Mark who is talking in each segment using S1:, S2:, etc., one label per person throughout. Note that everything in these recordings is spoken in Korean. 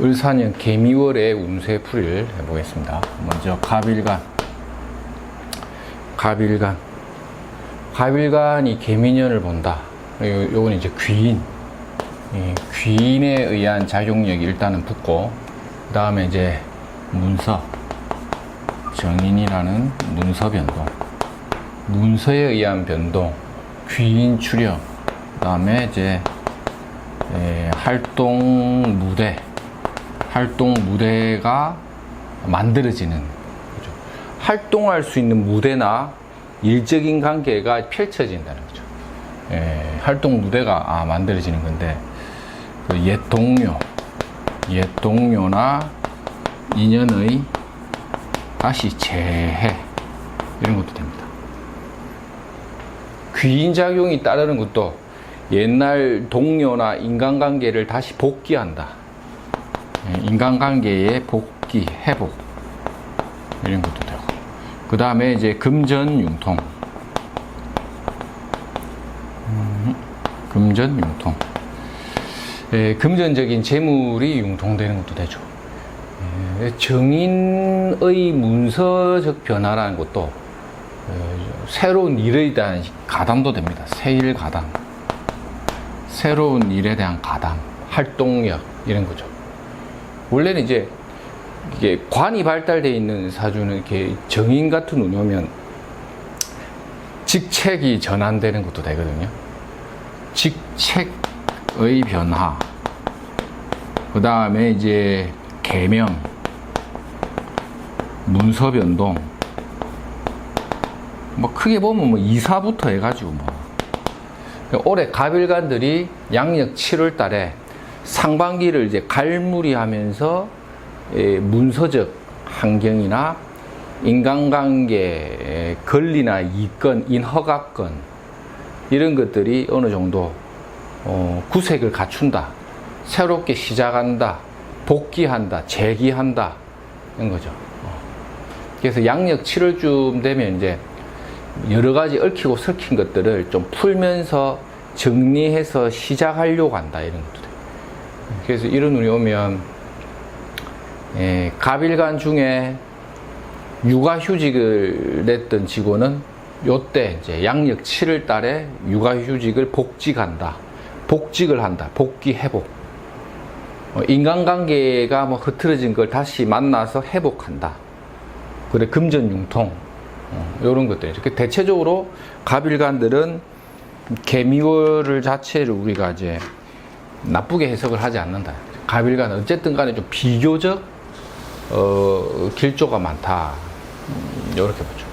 S1: 을사년 개미월의 운세 풀이를 해보겠습니다. 먼저 갑일간. 갑일간. 갑일간이 개미년을 본다. 요, 요건 이제 귀인. 이 귀인에 의한 작용력이 일단은 붙고, 그 다음에 이제 문서. 정인이라는 문서 변동. 문서에 의한 변동. 귀인 출현. 그 다음에 이제 에, 활동 무대. 활동 무대가 만들어지는 거죠. 활동할 수 있는 무대나 일적인 관계가 펼쳐진다는 거죠. 예, 활동 무대가 아, 만들어지는 건데 그 옛 동료, 옛 동료나 인연의 다시 재해 이런 것도 됩니다. 귀인 작용이 따르는 것도 옛날 동료나 인간관계를 다시 복귀한다. 예, 인간관계의 복귀, 회복. 이런 것도 되고. 그 다음에 이제 금전융통. 음, 금전융통. 예, 금전적인 재물이 융통되는 것도 되죠. 예, 정인의 문서적 변화라는 것도 예, 새로운 일에 대한 가담도 됩니다. 새일 가담. 새로운 일에 대한 가담 활동력 이런 거죠 원래는 이제 이게 관이 발달되어 있는 사주는 이렇게 정인 같은 운이 오면 직책이 전환되는 것도 되거든요. 직책의 변화. 그 다음에 이제 개명, 문서 변동. 뭐 크게 보면 뭐 이사부터 해가지고 뭐. 올해 갑일간들이 양력 7월 달에 상반기를 이제 갈무리하면서 예, 문서적 환경이나 인간관계 권리나 이권, 인허가권 이런 것들이 어느 정도 어, 구색을 갖춘다. 새롭게 시작한다. 복귀한다. 재기한다. 이런 거죠. 어. 그래서 양력 7월쯤 되면 이제 여러 가지 얽히고 설킨 것들을 좀 풀면서 정리해서 시작하려고 한다. 이런 것도. 그래서 이런 운이 오면 예, 갑일간 중에 육아휴직을 냈던 직원은 요때 이제 양력 7월 달에 육아휴직을 복직한다. 복직을 한다. 복귀 회복. 어, 인간관계가 뭐 흐트러진 걸 다시 만나서 회복한다. 그래 금전융통 어, 이런 것들 이렇게 대체적으로 갑일간들은 개미월을 자체를 우리가 이제 나쁘게 해석을 하지 않는다. 갑일간 어쨌든 간에 좀 비교적 어, 길조가 많다. 음, 이렇게 보죠.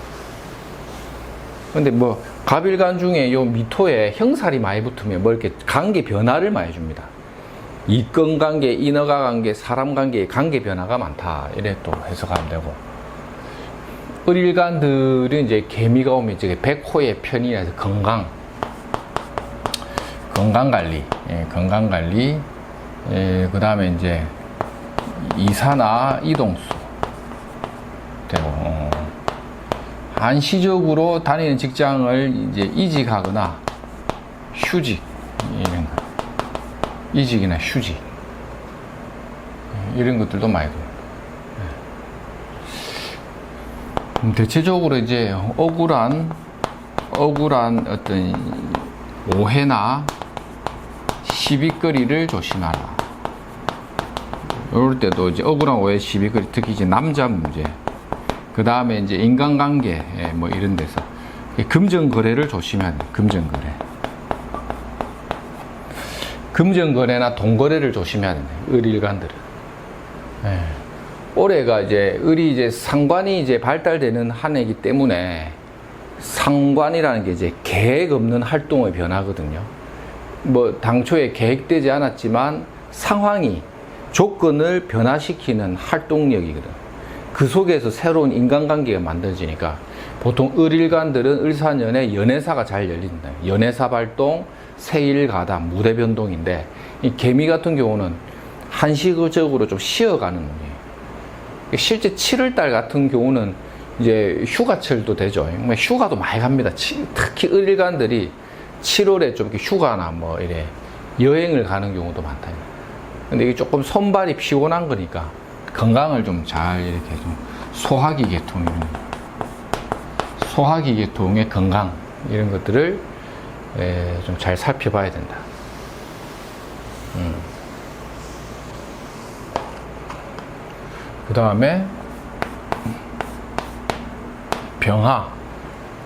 S1: 근데 뭐 갑일간 중에 요 미토에 형살이 많이 붙으면 뭐 이렇게 관계 변화를 많이 줍니다. 이권 관계, 인허가 관계, 사람 관계의 관계 변화가 많다. 이래 또 해석하면 되고. 을일간들은 이제 개미가 오면 이제 백호의 편이라서 건강, 건강 관리, 예, 건강 관리, 예, 그 다음에 이제 이사나 이동수 되고 어. 한시적으로 다니는 직장을 이제 이직하거나 휴직 이런 거 이직이나 휴직 이런 것들도 많이 됩니다. 음, 대체적으로 이제 억울한 억울한 어떤 오해나 시비거리를 조심하라. 이럴 때도 이제 억울한 오해 시비거리 특히 이제 남자 문제 그 다음에 이제 인간관계 예, 뭐 이런 데서 금전 거래를 조심해야 돼 금전 거래 금전 거래나 돈 거래를 조심해야 된다 을일간들은 예. 올해가 이제 을이 이제 상관이 이제 발달되는 한 해이기 때문에 상관이라는 게 이제 계획 없는 활동의 변화거든요. 뭐 당초에 계획되지 않았지만 상황이 조건을 변화시키는 활동력이거든. 그 속에서 새로운 인간관계가 만들어지니까 보통 을일간들은 을사년에 연애사가 잘 열린다. 연애사 발동, 세일가담, 무대 변동인데 이 개미 같은 경우는 한시적으로 좀 쉬어가는 운이에요. 실제 7월달 같은 경우는 이제 휴가철도 되죠. 뭐 휴가도 많이 갑니다. 특히 을일간들이 7월에 좀 휴가나 뭐 이래 여행을 가는 경우도 많다. 근데 이게 조금 손발이 피곤한 거니까 건강을 좀 잘 이렇게 좀 소화기 계통 이런 거. 소화기 계통의 건강 이런 것들을 좀 잘 살펴봐야 된다. 그 다음에 병하.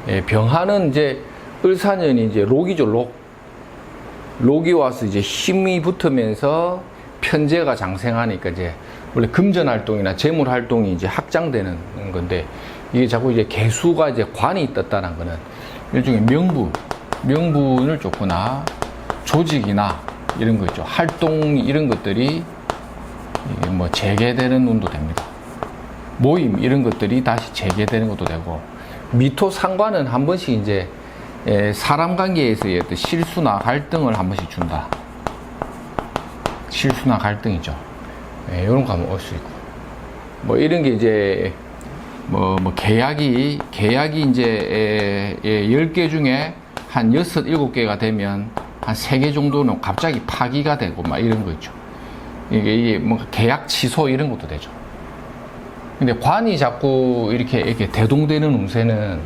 S1: 예, 병하는 이제 을사년이 이제 록이죠, 록. 록이 와서 이제 힘이 붙으면서 편제가 장생하니까 이제 원래 금전 활동이나 재물 활동이 이제 확장되는 건데 이게 자꾸 이제 개수가 이제 관이 떴다는 거는 일종의 명부, 명분을 줬거나 조직이나 이런 거 있죠. 활동 이런 것들이 뭐 재개되는 운도 됩니다. 모임 이런 것들이 다시 재개되는 것도 되고 미토 상관은 한 번씩 이제 예, 사람 관계에서의 어떤 실수나 갈등을 한 번씩 준다. 실수나 갈등이죠. 예, 이런 거 한번 올 수 있고 뭐 이런 게 이제 뭐, 뭐 계약이 계약이 이제 예, 예, 10개 중에 한 6, 7개가 되면 한 3개 정도는 갑자기 파기가 되고 막 이런 거 있죠. 이게, 이게 뭐 계약 취소 이런 것도 되죠. 근데 관이 자꾸 이렇게 이렇게 대동되는 운세는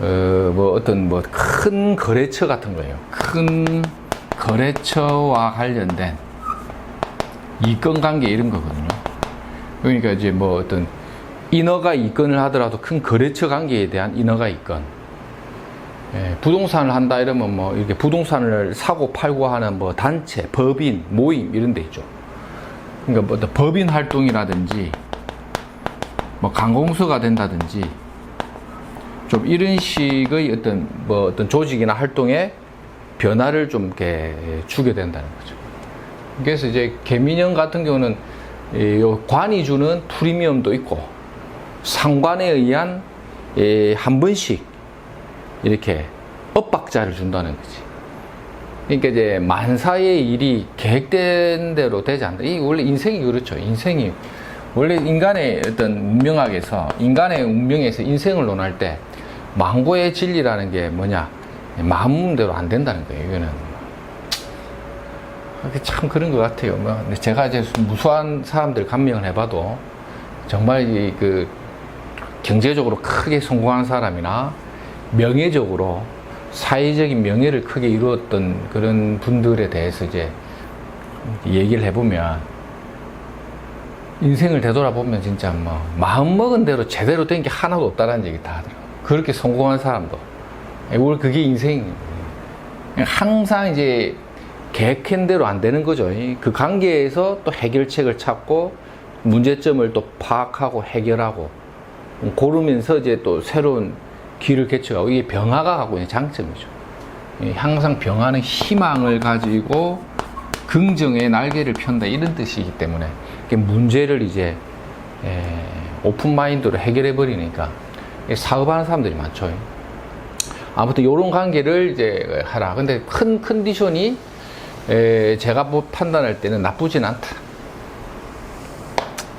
S1: 어, 뭐 어떤 뭐 큰 거래처 같은 거예요. 큰 거래처와 관련된 이권 관계 이런 거거든요. 그러니까 이제 뭐 어떤 인허가 이권을 하더라도 큰 거래처 관계에 대한 인허가 이권. 예, 부동산을 한다 이러면 뭐 이렇게 부동산을 사고 팔고 하는 뭐 단체, 법인, 모임 이런 데 있죠. 그러니까 뭐 법인 활동이라든지 뭐 관공서가 된다든지 좀 이런 식의 어떤 뭐 어떤 조직이나 활동에 변화를 좀 이렇게 주게 된다는 거죠. 그래서 이제 개민형 같은 경우는 이 관이 주는 프리미엄도 있고 상관에 의한 이한 번씩 이렇게 엇박자를 준다는 거지. 그러니까 이제 만사의 일이 계획된 대로 되지 않는다. 이 원래 인생이 그렇죠. 인생이 원래 인간의 어떤 운명학에서 인간의 운명에서 인생을 논할 때 망고의 진리라는 게 뭐냐 마음대로 안 된다는 거예요. 이거는 그게 참 그런 것 같아요. 뭐 제가 이제 무수한 사람들 감명을 해봐도 정말 이 그 경제적으로 크게 성공한 사람이나 명예적으로 사회적인 명예를 크게 이루었던 그런 분들에 대해서 이제 얘기를 해보면 인생을 되돌아보면 진짜 뭐 마음 먹은 대로 제대로 된 게 하나도 없다라는 얘기 다 하더라고. 그렇게 성공한 사람도. 원래 그게 인생이에요. 항상 이제 계획한 대로 안 되는 거죠. 그 관계에서 또 해결책을 찾고 문제점을 또 파악하고 해결하고 고르면서 이제 또 새로운 길을 개척하고 이게 병화가 갖고 있는 장점이죠. 항상 병화는 희망을 가지고 긍정의 날개를 편다 이런 뜻이기 때문에 문제를 이제 오픈 마인드로 해결해 버리니까 사업하는 사람들이 많죠. 아무튼 이런 관계를 이제 하라. 근데 큰 컨디션이 제가 뭐 판단할 때는 나쁘진 않다.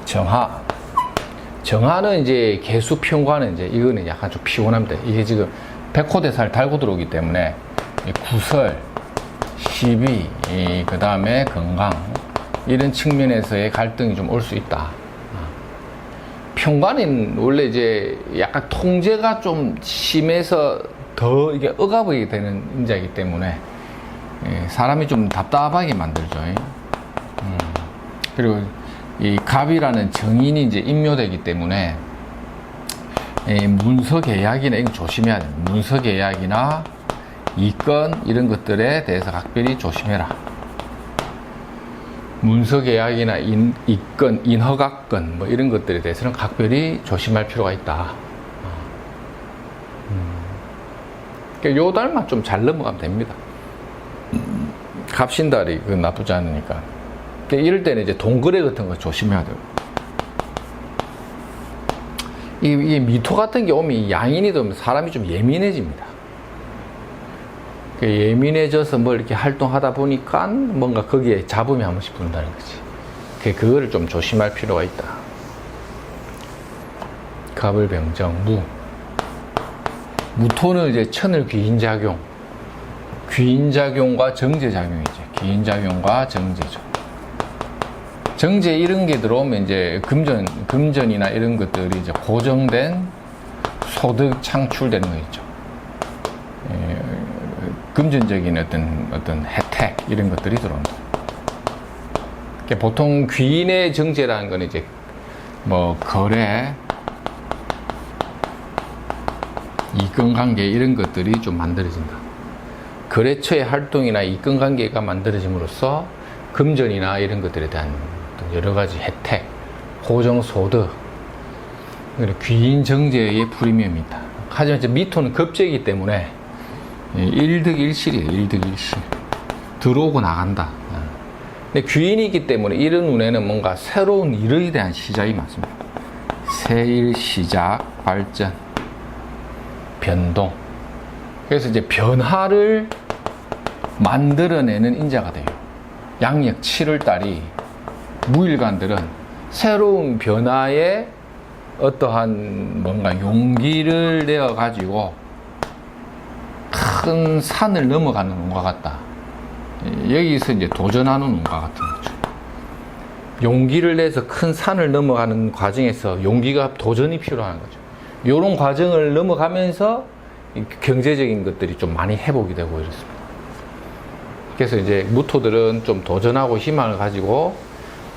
S1: 정하. 정하는 이제 개수 평과는 이제 이거는 약간 좀 피곤합니다. 이게 지금 백호대사를 달고 들어오기 때문에 구설, 시비, 그 다음에 건강 이런 측면에서의 갈등이 좀 올 수 있다. 평관은 원래 이제 약간 통제가 좀 심해서 더 이게 억압이 되는 인자이기 때문에 예, 사람이 좀 답답하게 만들죠. 음. 그리고 이 갑이라는 정인이 이제 임묘되기 때문에 문서 계약이나 이거 조심해야 돼요. 문서 계약이나 이건 이런 것들에 대해서 각별히 조심해라. 문서 계약이나 인, 이건, 인허가건 뭐 이런 것들에 대해서는 각별히 조심할 필요가 있다. 음. 그러니까 요 달만 좀 잘 넘어가면 됩니다. 갑신달이 그 나쁘지 않으니까. 이럴 때는 이제 동거래 같은 거 조심해야 돼요. 이, 이 미토 같은 게 오면 양인이 되면 사람이 좀 예민해집니다. 그 예민해져서 뭘 이렇게 활동하다 보니까 뭔가 거기에 잡음이 한 번씩 분다는 거지. 그 그거를 좀 조심할 필요가 있다. 갑을병정, 무. 무토는 이제 천을 귀인작용. 귀인작용과 정제작용이죠. 귀인작용과 정제죠. 정제 이런 게 들어오면 이제 금전, 금전이나 이런 것들이 이제 고정된 소득 창출되는 거 있죠. 예, 금전적인 어떤, 어떤 혜택, 이런 것들이 들어온다. 그러니까 보통 귀인의 정제라는 건 이제 뭐 거래, 이권 관계 이런 것들이 좀 만들어진다. 거래처의 활동이나 이권 관계가 만들어짐으로써 금전이나 이런 것들에 대한 여러 가지 혜택, 고정 소득, 귀인 정제의 프리미엄이 있다. 하지만 이제 미토는 급제이기 때문에 예, 일득일실이에요. 일득일실. 들어오고 나간다. 예. 근데 귀인이기 때문에 이런 운에는 뭔가 새로운 일에 대한 시작이 많습니다. 새일 시작, 발전, 변동. 그래서 이제 변화를 만들어내는 인자가 돼요. 양력 7월 달이 무일관들은 새로운 변화에 어떠한 뭔가 용기를 내어 가지고 큰 산을 넘어가는 운과 같다. 여기서 이제 도전하는 운과 같은 거죠. 용기를 내서 큰 산을 넘어가는 과정에서 용기가 도전이 필요한 거죠. 이런 과정을 넘어가면서 이 경제적인 것들이 좀 많이 회복이 되고 이렇습니다. 그래서 이제 무토들은 좀 도전하고 희망을 가지고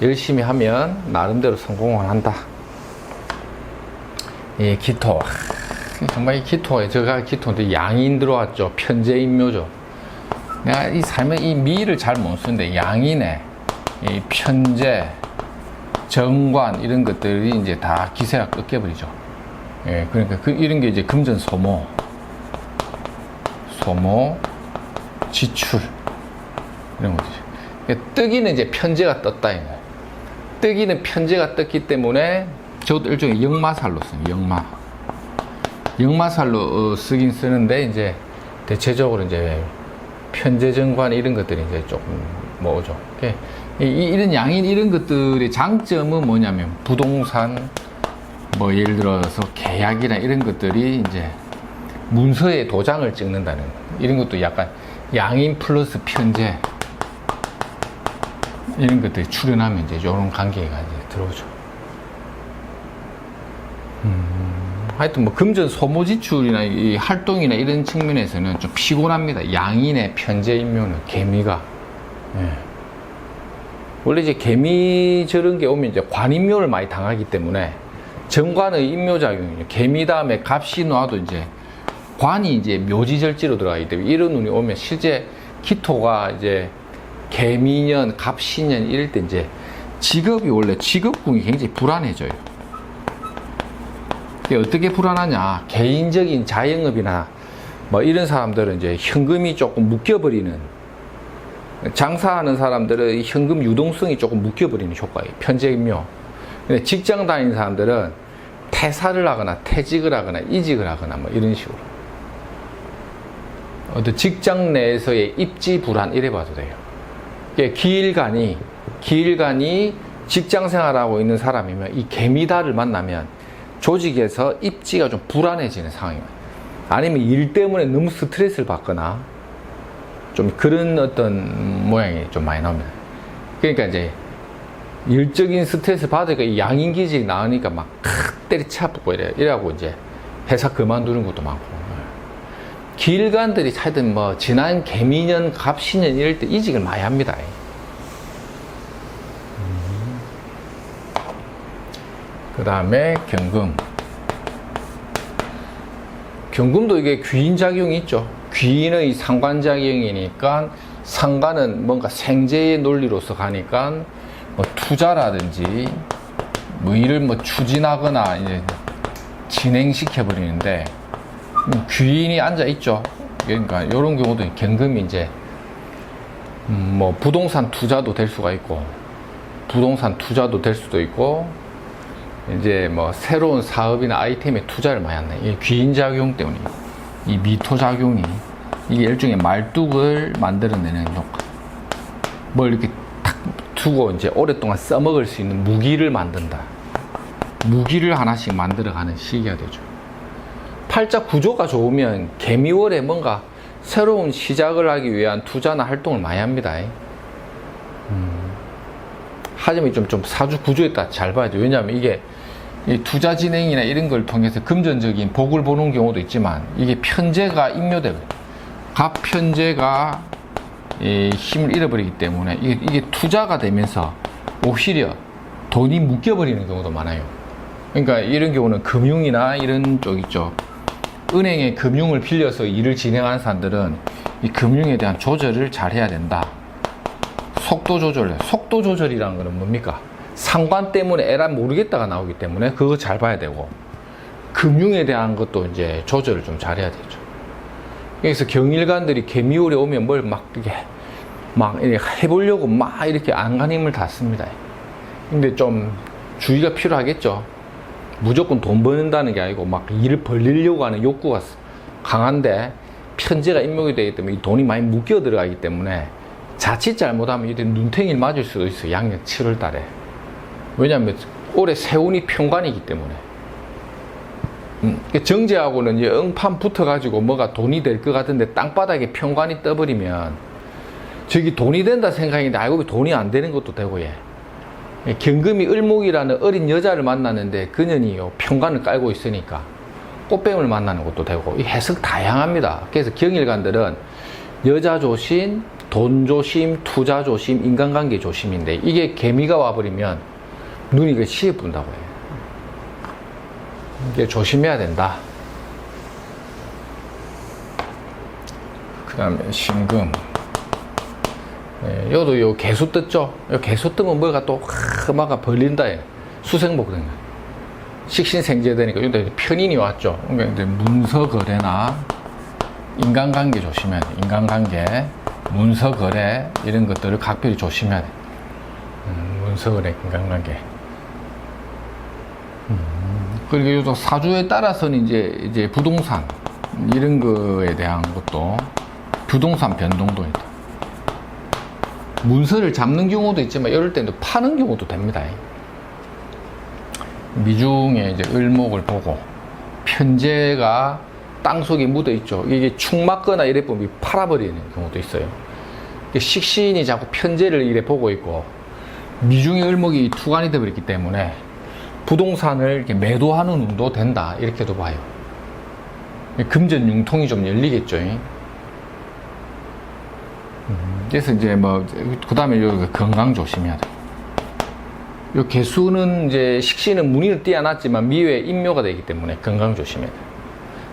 S1: 열심히 하면 나름대로 성공을 한다. 이 기토. 하, 정말 이 기토에, 제가 기토인데 양인 들어왔죠. 편제인묘죠. 내가 이 삶에 이 미를 잘 못 쓰는데 양인에 이 편제, 정관 이런 것들이 이제 다 기세가 꺾여버리죠. 예, 그러니까 그 이런 게 이제 금전 소모, 소모, 지출 이런 거죠. 그러니까 뜨기는 이제 편제가 떴다 이거. 뜨기는 편제가 떴기 때문에 저것도 일종의 역마살로 써요. 역마. 역마살로 어, 쓰긴 쓰는데 이제 대체적으로 이제 편제정관 이런 것들이 이제 조금 뭐죠. 이, 이- 이런 양인 이런 것들의 장점은 뭐냐면 부동산 뭐 예를 들어서 계약이나 이런 것들이 이제 문서에 도장을 찍는다는 거. 이런 것도 약간 양인 플러스 편제 이런 것들이 출연하면 이제 이런 관계가 이제 들어오죠. 음, 하여튼 뭐 금전 소모 지출이나 이 활동이나 이런 측면에서는 좀 피곤합니다. 양인의 편제 인묘는 개미가. 예. 원래 이제 개미 저런 게 오면 이제 관인묘를 많이 당하기 때문에 정관의 인묘작용이죠. 개미 다음에 값이 놔도 이제 관이 이제 묘지절지로 들어가기 때문에 이런 운이 오면 실제 기토가 이제 개미년, 갑신년 이럴 때 이제 직업이 원래 직업궁이 굉장히 불안해져요. 그게 어떻게 불안하냐? 개인적인 자영업이나 뭐 이런 사람들은 이제 현금이 조금 묶여버리는 장사하는 사람들은 이 현금 유동성이 조금 묶여버리는 효과예요. 편제임묘. 근데 직장 다니는 사람들은 퇴사를 하거나 퇴직을 하거나 이직을 하거나 뭐 이런 식으로. 어떤 직장 내에서의 입지 불안 이래 봐도 돼요. 이게 기일간이 기일간이 직장 생활하고 있는 사람이면 이 개미다를 만나면 조직에서 입지가 좀 불안해지는 상황이에요. 아니면 일 때문에 너무 스트레스를 받거나 좀 그런 어떤 모양이 좀 많이 나옵니다. 그러니까 이제 일적인 스트레스 받으니까 이 양인 기질이 나으니까 막 때리쳐붙고 이래 이래갖고 이제 회사 그만두는 것도 많고 길간들이 차든 뭐 지난 개미년 갑신년 이럴 때 이직을 많이 합니다. 그 다음에 경금. 경금도 이게 귀인 작용이 있죠. 귀인의 상관 작용이니까 상관은 뭔가 생제의 논리로서 가니까 뭐 투자라든지 뭐 일을 뭐 추진하거나 이제 진행시켜 버리는데 음, 귀인이 앉아 있죠. 그러니까 이런 경우도 경금이 이제 음, 뭐 부동산 투자도 될 수가 있고 부동산 투자도 될 수도 있고 이제 뭐 새로운 사업이나 아이템에 투자를 많이 한다. 이 귀인 작용 때문에 이 미토 작용이 이게 일종의 말뚝을 만들어내는 효과. 뭘 이렇게 탁 두고 이제 오랫동안 써먹을 수 있는 무기를 만든다. 무기를 하나씩 만들어가는 시기가 되죠. 팔자 구조가 좋으면 개미월에 뭔가 새로운 시작을 하기 위한 투자나 활동을 많이 합니다. 음. 하지만 좀, 좀 사주 구조에 따라 잘 봐야 돼. 왜냐하면 이게 이 투자 진행이나 이런 걸 통해서 금전적인 복을 보는 경우도 있지만 이게 편제가 임묘되고 갑 편제가 이 힘을 잃어버리기 때문에 이게, 이게 투자가 되면서 오히려 돈이 묶여버리는 경우도 많아요. 그러니까 이런 경우는 금융이나 이런 쪽 있죠. 은행의 금융을 빌려서 일을 진행하는 사람들은 이 금융에 대한 조절을 잘 해야 된다. 속도 조절, 속도 조절이라는 거는 뭡니까? 상관 때문에 에란 모르겠다가 나오기 때문에 그거 잘 봐야 되고 금융에 대한 것도 이제 조절을 좀 잘해야 되죠. 그래서 경일관들이 개미월에 오면 뭘 막 이렇게 막 해보려고 막 이렇게 안간힘을 다 씁니다. 근데 좀 주의가 필요하겠죠. 무조건 돈 버는다는 게 아니고 막 일을 벌리려고 하는 욕구가 강한데 편제가 임목이 되기 때문에 이 돈이 많이 묶여 들어가기 때문에 자칫 잘못하면 이때 눈탱이를 맞을 수도 있어요. 양력 7월 달에. 왜냐하면 올해 세운이 평관이기 때문에. 음, 그 정제하고는 응판 붙어가지고 뭐가 돈이 될 것 같은데 땅바닥에 평관이 떠버리면 저기 돈이 된다 생각했는데 알고 보니 돈이 안 되는 것도 되고 예. 경금이 을목이라는 어린 여자를 만났는데 그년이 요 평관을 깔고 있으니까 꽃뱀을 만나는 것도 되고 이 해석 다양합니다. 그래서 경일관들은 여자 조심, 돈 조심, 투자 조심, 인간관계 조심인데 이게 개미가 와버리면 눈이 그 시에 분다고 해요. 이게 조심해야 된다. 그 다음에 신금. 예, 요도 요 개수 떴죠? 요 개수 뜨면 뭐가 또, 막가 벌린다. 해. 수생복등. 식신생제되니까, 근데 편인이 왔죠. 그러니까 이제 문서거래나 인간관계 조심해야 돼. 인간관계, 문서거래, 이런 것들을 각별히 조심해야 돼. 음, 문서거래, 인간관계. 그리고 요즘 사주에 따라서는 이제, 이제 부동산, 이런 거에 대한 것도 부동산 변동도 있다. 문서를 잡는 경우도 있지만 이럴 때는 파는 경우도 됩니다. 미중에 이제 을목을 보고 편제가 땅 속에 묻어 있죠. 이게 축 맞거나 이래 보면 팔아버리는 경우도 있어요. 식신이 자꾸 편제를 이래 보고 있고 미중의 을목이 투관이 되어버렸기 때문에 부동산을 매도하는 운도 된다 이렇게도 봐요. 금전 융통이 좀 열리겠죠. 그래서 이제 뭐, 그 다음에 요 건강 조심해야 돼. 요 개수는 이제 식신은 무늬를 띄어놨지만 미외 인묘가 되기 때문에 건강 조심해야 돼.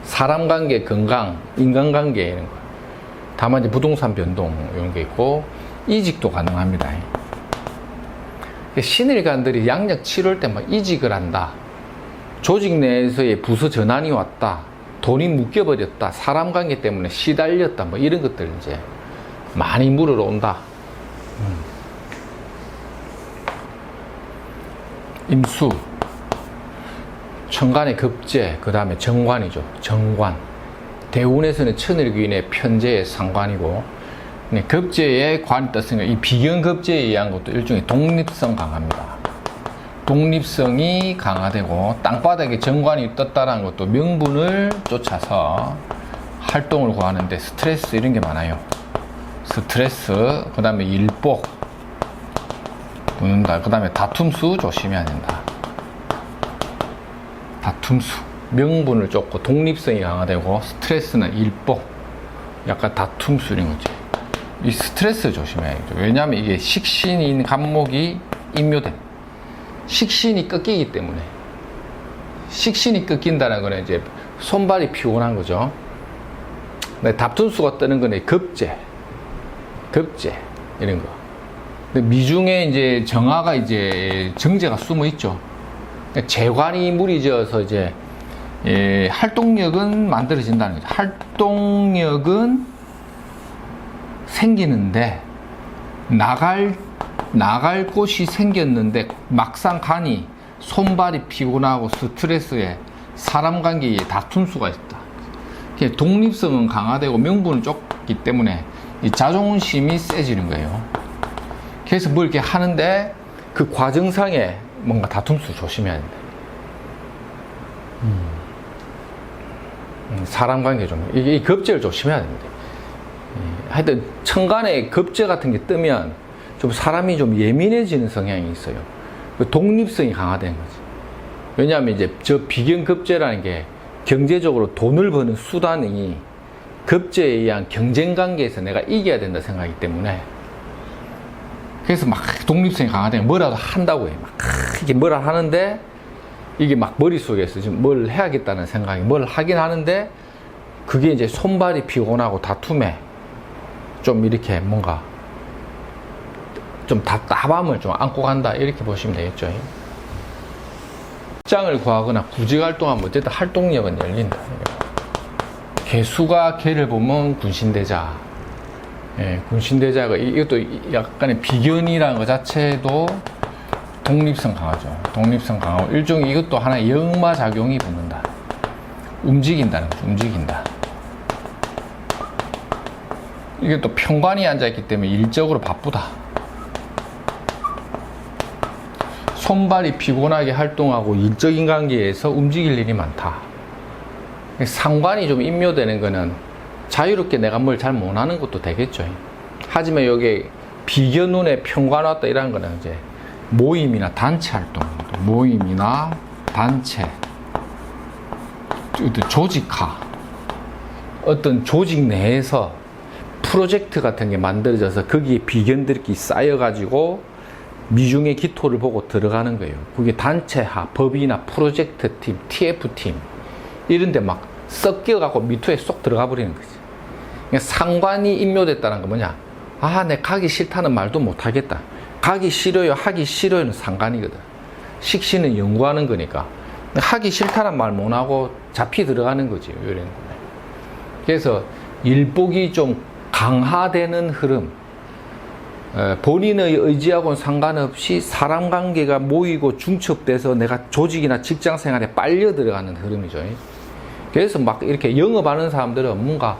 S1: 사람 관계, 건강, 인간 관계 이런 거. 다만 이제 부동산 변동 이런 게 있고 이직도 가능합니다. 신일관들이 양력 7월 때 막 이직을 한다. 조직 내에서의 부서 전환이 왔다. 돈이 묶여버렸다. 사람 관계 때문에 시달렸다. 뭐 이런 것들 이제 많이 물으러 온다. 음. 임수, 천간의 급제, 그 다음에 정관이죠. 정관. 대운에서는 천일귀인의 편제의 상관이고, 네, 급제에 관이 떴으니까 이 비견 급제에 의한 것도 일종의 독립성 강합니다. 독립성이 강화되고 땅바닥에 정관이 떴다는 것도 명분을 쫓아서 활동을 구하는데 스트레스 이런 게 많아요. 스트레스, 그 다음에 일복, 붙는다. 그 다음에 다툼수 조심해야 된다. 다툼수. 명분을 쫓고 독립성이 강화되고 스트레스는 일복, 약간 다툼수 이런 거지. 이 스트레스 조심해야죠. 왜냐하면 이게 식신인 간목이 임묘됨. 식신이 꺾이기 때문에. 식신이 꺾인다는 거는 이제 손발이 피곤한 거죠. 근데 다툼수가 뜨는 거는 급제. 급제. 이런 거. 근데 미중에 이제 정화가 이제 정제가 숨어 있죠. 재관이 무리져서 이제 예, 활동력은 만들어진다는 거죠. 활동력은 생기는데 나갈 나갈 곳이 생겼는데 막상 가니 손발이 피곤하고 스트레스에 사람 관계에 다툼 수가 있다. 독립성은 강화되고 명분은 좁기 때문에 이 자존심이 세지는 거예요. 그래서 뭘 이렇게 하는데 그 과정상에 뭔가 다툼수 조심해야 된다. 음. 사람 관계 좀, 이게 이 급제를 조심해야 됩니다. 하여튼, 천간에 급제 같은 게 뜨면 좀 사람이 좀 예민해지는 성향이 있어요. 그 독립성이 강화된 거지. 왜냐하면 이제 저 비견급제라는 게 경제적으로 돈을 버는 수단이 급제에 의한 경쟁 관계에서 내가 이겨야 된다 생각하기 때문에 그래서 막 독립성이 강화되면 뭐라도 한다고 해. 막 이게 뭐라 하는데 이게 막 머릿속에서 지금 뭘 해야겠다는 생각이 뭘 하긴 하는데 그게 이제 손발이 피곤하고 다툼에 좀 이렇게 뭔가 좀 답답함을 좀 안고 간다 이렇게 보시면 되겠죠. 직장을 구하거나 구직 활동하면 어쨌든 활동력은 열린다. 개수가 개를 보면 군신대자. 예, 군신대자가 이- 이것도 약간의 비견이라는 것 자체도 독립성 강하죠. 독립성 강하고 일종의 이것도 하나의 역마 작용이 붙는다. 움직인다는 거죠. 움직인다. 이게 또 평관이 앉아있기 때문에 일적으로 바쁘다. 손발이 피곤하게 활동하고 일적인 관계에서 움직일 일이 많다. 상관이 좀 임묘되는 거는 자유롭게 내가 뭘 잘 못하는 것도 되겠죠. 하지만 여기 비견눈에 평관 왔다 이런 거는 이제 모임이나 단체 활동, 모임이나 단체, 조직화, 어떤 조직 내에서 프로젝트 같은 게 만들어져서 거기에 비견들끼리 쌓여가지고 미중의 기토를 보고 들어가는 거예요. 그게 단체화, 법이나 프로젝트 팀, TF 팀 이런 데 막 섞여갖고 미투에 쏙 들어가 버리는 거지. 그러니까 상관이 임묘됐다는 건 뭐냐? 아, 내 가기 싫다는 말도 못 하겠다. 가기 싫어요, 하기 싫어요는 상관이거든. 식신은 연구하는 거니까. 하기 싫다는 말 못 하고 잡히 들어가는 거지, 이런. 그래서 일복이 좀 강화되는 흐름. 에, 본인의 의지하고는 상관없이 사람 관계가 모이고 중첩돼서 내가 조직이나 직장 생활에 빨려 들어가는 흐름이죠. 그래서 막 이렇게 영업하는 사람들은 뭔가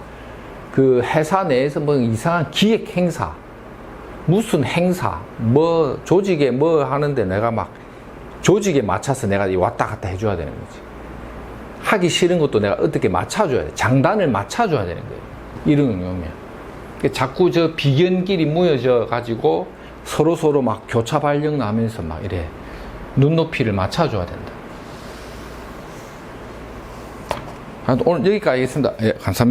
S1: 그 회사 내에서 뭐 이상한 기획 행사, 무슨 행사, 뭐 조직에 뭐 하는데 내가 막 조직에 맞춰서 내가 왔다 갔다 해줘야 되는 거지. 하기 싫은 것도 내가 어떻게 맞춰줘야 돼. 장단을 맞춰줘야 되는 거예요. 이런 의미면. 자꾸 저 비견끼리 모여져 가지고 서로 서로 막 교차 발령 나면서 막 이래 눈높이를 맞춰줘야 된다. 오늘 여기까지 하겠습니다. 예, 감사합니다.